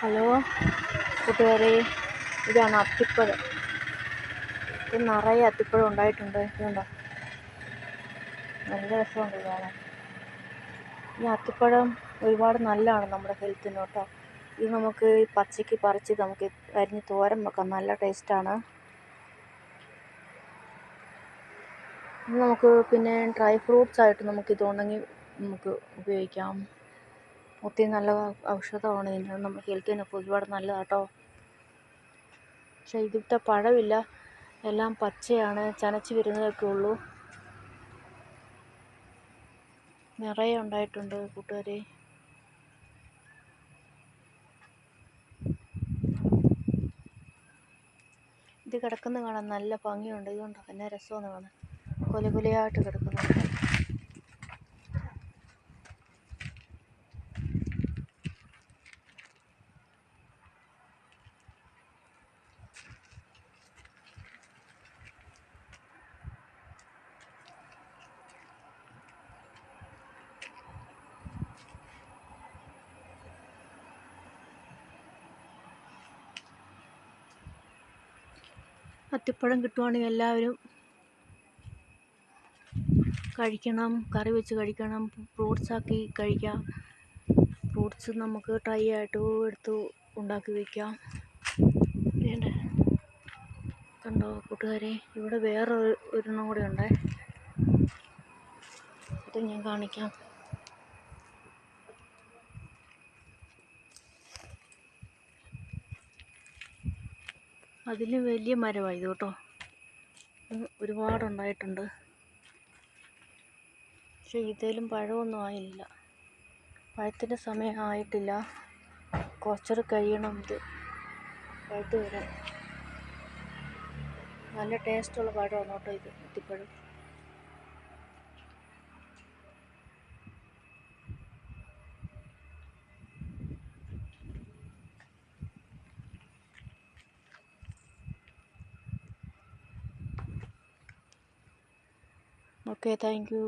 Hello കൂട്ടുകാരെ ഇതാണ് അത്തിപ്പഴം. ഇത് നിറയെ അത്തിപ്പഴം ഉണ്ടായിട്ടുണ്ട്. ഇതുണ്ടോ? നല്ല രസമുണ്ട് കാണാൻ. ഈ അത്തിപ്പഴം ഒരുപാട് നല്ലതാണ് നമ്മുടെ ഹെൽത്തിന് കേട്ടോ. ഇത് നമുക്ക് പച്ചയ്ക്ക് പറിച്ച് നമുക്ക് അരിഞ്ഞ് തോരൻ വെക്കാം. നല്ല ടേസ്റ്റാണ്. നമുക്ക് പിന്നെ ഡ്രൈ ഫ്രൂട്ട്സ് ആയിട്ട് നമുക്ക് ഇത് ഉണങ്ങി നമുക്ക് ഉപയോഗിക്കാം. ഒത്തിരി നല്ല ഔഷധമാണ് ഇതിന് നമ്മുടെ ഹെൽത്തിനൊക്കെ ഒരുപാട് നല്ലതാണ് കേട്ടോ പക്ഷേ ഇതിലത്തെ പഴമില്ല എല്ലാം പച്ചയാണ്. ചനച്ച് വരുന്നതൊക്കെ ഉള്ളൂ. നിറയെ ഉണ്ടായിട്ടുണ്ട് കൂട്ടുകാരെ. ഇത് കിടക്കുന്ന കാണാൻ നല്ല ഭംഗിയുണ്ട്. ഇതുകൊണ്ടാണ് എന്നാ രസമാണ് കാണാൻ. കൊല കിടക്കുന്നുണ്ട് അത്തിപ്പഴം കിട്ടുവാണെങ്കിൽ എല്ലാവരും. കഴിക്കണം കറി വെച്ച് കഴിക്കണം ഫ്രൂട്ട്സ് ആക്കി കഴിക്കാം. ഫ്രൂട്ട്സ് നമുക്ക് ട്രൈ ആയിട്ട് എടുത്ത് ഉണ്ടാക്കി വയ്ക്കാം വേണ്ടേ കണ്ടോ കൂട്ടുകാരെ ഇവിടെ വേറെ ഒരു- ഒരെണ്ണം കൂടെ ഉണ്ടേ. അത് ഞാൻ കാണിക്കാം. അതിൽ വലിയ മരമായത് കേട്ടോ. ഒരുപാടുണ്ടായിട്ടുണ്ട്. പക്ഷേ ഇതിലും പഴമൊന്നും ആയില്ല. പഴത്തിന്റെ സമയം ആയിട്ടില്ല. കുറച്ചൊരു കഴിയണം ഇത്. പഴുത്ത് വരാൻ. നല്ല ടേസ്റ്റുള്ള പഴമാണ് കേട്ടോ ഇത് അത്തിപ്പഴം ഓക്കെ താങ്ക് യു